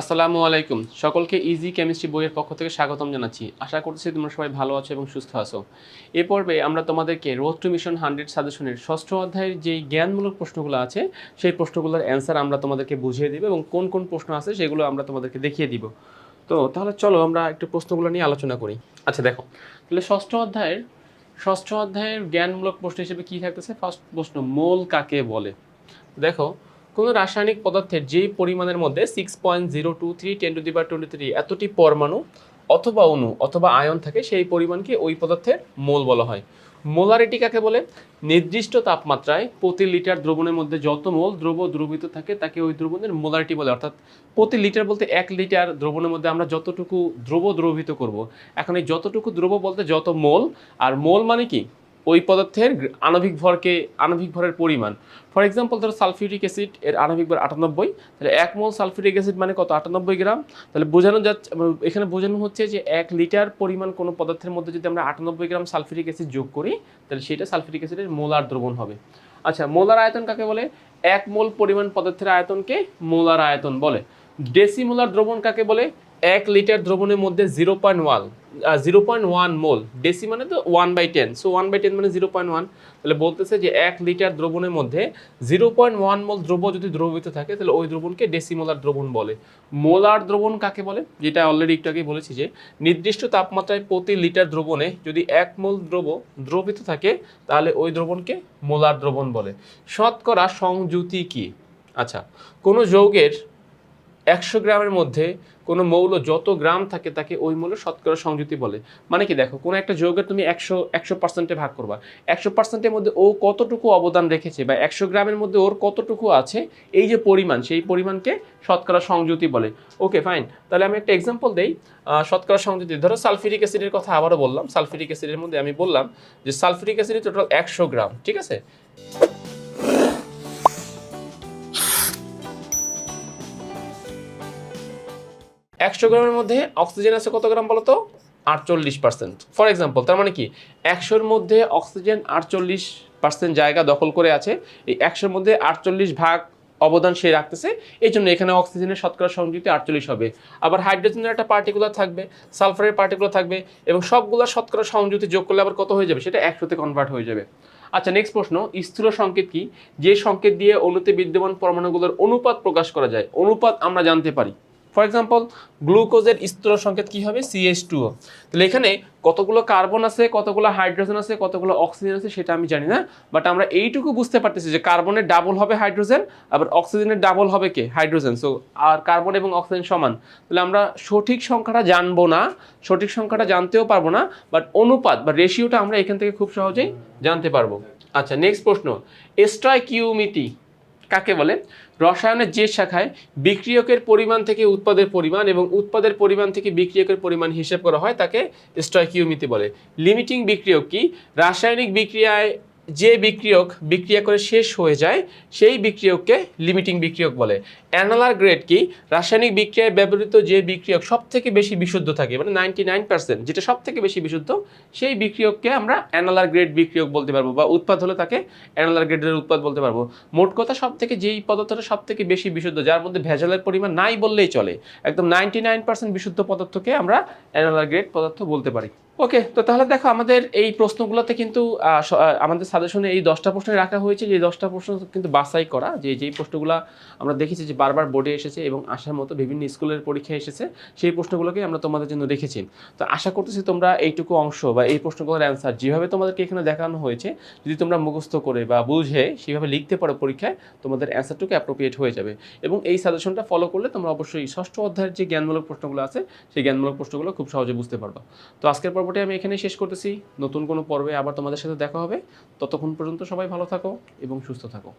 আসসালামু আলাইকুম। সকলকে ইজি কেমিস্ট্রি বইয়ের পক্ষ থেকে স্বাগতম জানাচ্ছি। আশা করছি তোমরা সবাই ভালো আছো এবং সুস্থ আছো। এ পর্বে আমরা তোমাদেরকে রোড টু মিশন হান্ড্রেড সাজেশনের ষষ্ঠ অধ্যায়ের যেই জ্ঞানমূলক প্রশ্নগুলো আছে, সেই প্রশ্নগুলোর অ্যান্সার আমরা তোমাদেরকে বুঝিয়ে দিব এবং কোন কোন প্রশ্ন আছে সেগুলো আমরা তোমাদেরকে দেখিয়ে দিব। তো তাহলে চলো আমরা একটু প্রশ্নগুলো নিয়ে আলোচনা করি। আচ্ছা দেখো। তাহলে ষষ্ঠ অধ্যায়ের ষষ্ঠ অধ্যায়ের জ্ঞানমূলক প্রশ্ন হিসেবে কী থাকতেছে? ফার্স্ট প্রশ্ন, মোল কাকে বলে? দেখো কোনো রাসায়নিক পদার্থের যেই পরিমাণের মধ্যে six point zero two three ten to the power twenty three এতটি পরমাণু অথবা অণু অথবা আয়ন থাকে, সেই পরিমাণকে ওই পদার্থের মোল বলা হয়। মোলারিটি কাকে বলে? নির্দিষ্ট তাপমাত্রায় প্রতি লিটার দ্রবণের মধ্যে যত মোল দ্রব দ্রবীত থাকে, তাকে ওই দ্রবণের মোলারিটি বলে। অর্থাৎ প্রতি লিটার বলতে এক লিটার দ্রবণের মধ্যে আমরা যতটুকু দ্রব দ্রবিত করব, এখন এই যতটুকু দ্রব বলতে যত মোল, আর মোল মানে কি? ওই পদার্থের আণবিক ভরকে, আণবিক ভরের পরিমাণ। ফর এক্সাম্পল ধরো সালফিউরিক অ্যাসিড এর আণবিক ভর আটানব্বই, তাহলে এক মোল সালফিউরিক অ্যাসিড মানে কত? আটানব্বই গ্রাম। তাহলে বোঝানো যাচ্ছে এখানে বোঝানো হচ্ছে যে এক লিটার পরিমাণ কোনো পদার্থের মধ্যে যদি আমরা আটানব্বই গ্রাম সালফিউরিক অ্যাসিড যোগ করি, তাহলে সেটা সালফিউরিক অ্যাসিডের মোলার দ্রবণ হবে। আচ্ছা মোলার আয়তন কাকে বলে? এক মোল পরিমাণ পদার্থের আয়তনকে মোলার আয়তন বলে। ডেসিমোলার দ্রবণ কাকে বলে? এক লিটার দ্রবণের মধ্যে zero point one zero point one mole, deci মানে তো one by ten. So one by ten মানে জিরো পয়েন্ট ওয়ান। তাহলে বলতেছে যে এক লিটার দ্রবণের মধ্যে জিরো পয়েন্ট ওয়ান মোল দ্রব্য যদি দ্রবিত থাকে, তাহলে ওই দ্রবণকে ডেসিমোলার দ্রবণ বলে। মোলার দ্রবণ কাকে বলে? যেটা অলরেডি একটু আগেই বলেছি যে, নির্দিষ্ট তাপমাত্রায় প্রতি লিটার দ্রবণে যদি এক মোল দ্রব দ্রবিত থাকে, তাহলে ওই দ্রবণকে মোলার দ্রবণ বলে। শতকরা সংযুতি কি? আচ্ছা কোনো যৌগের একশো গ্রামের মধ্যে কোনো মৌল যত গ্রাম থাকে তাকে ওই মৌল শতকরা সংযুতি বলে। মানে কি দেখো, কোনো একটা যৌগের তুমি একশো একশো পার্সেন্টে ভাগ করবা। একশো পার্সেন্টের মধ্যে ও কতটুকু অবদান রেখেছে বা একশো গ্রামের মধ্যে ওর কতটুকু আছে, এই যে পরিমাণ, সেই পরিমাণকে শতকরা সংযুতি বলে। ওকে ফাইন তাহলে আমি একটা এক্সাম্পল দেই। শতকরা সংযুতি ধরো সালফিরিক অ্যাসিডের কথা আবারও বললাম। সালফিরিক অ্যাসিডের মধ্যে আমি বললাম যে সালফিরিক অ্যাসিডের টোটাল একশো গ্রাম, ঠিক আছে? একশো গ্রামের মধ্যে অক্সিজেন আছে কত গ্রাম বলতো? আটচল্লিশ পার্সেন্ট ফর এক্সাম্পল তার মানে কি? একশোর মধ্যে অক্সিজেন আটচল্লিশ পার্সেন্ট জায়গা দখল করে আছে। এই একশোর মধ্যে আটচল্লিশ ভাগ অবদান সে রাখতেছে। এই জন্য এখানে অক্সিজেনের শতকরা সংযুক্তি আটচল্লিশ হবে। আবার হাইড্রোজেনের একটা পার্টিকুলার থাকবে, সালফারের পার্টিকুলার থাকবে, এবং সবগুলো শতকরা সংযুক্তি যোগ করলে আবার কত হয়ে যাবে? সেটা একশোতে কনভার্ট হয়ে যাবে। আচ্ছা নেক্সট প্রশ্ন, স্থূল সংকেত কি? যে সংকেত দিয়ে অণুতে বিদ্যমান পরমাণুগুলোর অনুপাত প্রকাশ করা যায়, অনুপাত আমরা জানতে পারি। ফর এক্সাম্পল গ্লুকোজের স্থূল সংকেত কি হবে? সিএইচ টু তাহলে এখানে কতগুলো কার্বন আছে, কতগুলো হাইড্রোজেন আছে, কতগুলো অক্সিজেন আছে সেটা আমি জানি না বাট আমরা এইটুকু বুঝতে পারতেছি যে কার্বনের ডাবল হবে হাইড্রোজেন আবার অক্সিজেনের ডাবল হবে কে? হাইড্রোজেন সো আর কার্বন এবং অক্সিজেন সমান। তাহলে আমরা সঠিক সংখ্যাটা জানব না, সঠিক সংখ্যাটা জানতেও পারব না বাট অনুপাত বা রেশিওটা আমরা এখান থেকে খুব সহজেই জানতে পারব। আচ্ছা নেক্সট প্রশ্ন। এস্ট্রাইকিউমিটি কাকে বলে? রসায়নের যে শাখায় বিক্রিয়কের পরিমাণ থেকে উৎপাদের পরিমাণ এবং উৎপাদের পরিমাণ থেকে বিক্রিয়কের পরিমাণ হিসেব করা হয়, তাকে স্টয়কিউমিতি বলে। লিমিটিং বিক্রিয়ক কি? রাসায়নিক বিক্রিয়ায় যে বিক্রিয়ক বিক্রিয়া করে শেষ হয়ে যায়, সেই বিক্রিয়ককে লিমিটিং বিক্রিয়ক বলে। অ্যানালার গ্রেড কি? রাসায়নিক বিক্রিয়ায় ব্যবহৃত যে বিক্রিয়ক সব থেকে বেশি বিশুদ্ধ থাকে মানে নাইনটি নাইন পার্সেন্ট যেটা সব থেকে বেশি বিশুদ্ধ, সেই বিক্রিয়ককে আমরা অ্যানালার গ্রেড বিক্রিয়ক বলতে পারব, বা উৎপাদ হলে তাকে অ্যানালার গ্রেডের উৎপাদ বলতে পারব। মোট কথা সব থেকে যেই পদার্থটা সব থেকে বেশি বিশুদ্ধ, যার মধ্যে ভেজালের পরিমাণ নাই বললেই চলে, একদম নাইনটি নাইন পার্সেন্ট বিশুদ্ধ পদার্থকে আমরা অ্যানালার গ্রেড পদার্থ বলতে পারি। ওকে তো তাহলে দেখো আমাদের এই প্রশ্নগুলোতে কিন্তু আমাদের সাজেশনে এই দশটা প্রশ্ন রাখা হয়েছে যে দশটা প্রশ্ন কিন্তু বাছাই করা, যে যেই প্রশ্নগুলো আমরা দেখেছি যে বারবার বোর্ডে এসেছে এবং আসার মতো বিভিন্ন স্কুলের পরীক্ষায় এসেছে, সেই প্রশ্নগুলোকে আমরা তোমাদের জন্য রেখেছি তো আশা করতেছি তোমরা এইটুকু অংশ বা এই প্রশ্নগুলোর অ্যান্সার যেভাবে তোমাদেরকে এখানে দেখানো হয়েছে, যদি তোমরা মুখস্থ করে বা বুঝে সেভাবে লিখতে পারো পরীক্ষায়, তোমাদের অ্যান্সারটুকু অ্যাপ্রোপ্রিয়েট হয়ে যাবে। এবং এই সাজেশনটা ফলো করলে তোমরা অবশ্যই ষষ্ঠ অধ্যায়ের যে জ্ঞানমূলক প্রশ্নগুলো আছে, সেই জ্ঞানমূলক প্রশ্নগুলো খুব সহজে বুঝতে পারবা। তো আজকের পর্বটি আমি এখানেই শেষ করতেছি। নতুন কোনো পর্বে আবার তোমাদের সাথে দেখা হবে। ততক্ষণ পর্যন্ত সবাই ভালো থাকো এবং সুস্থ থাকো।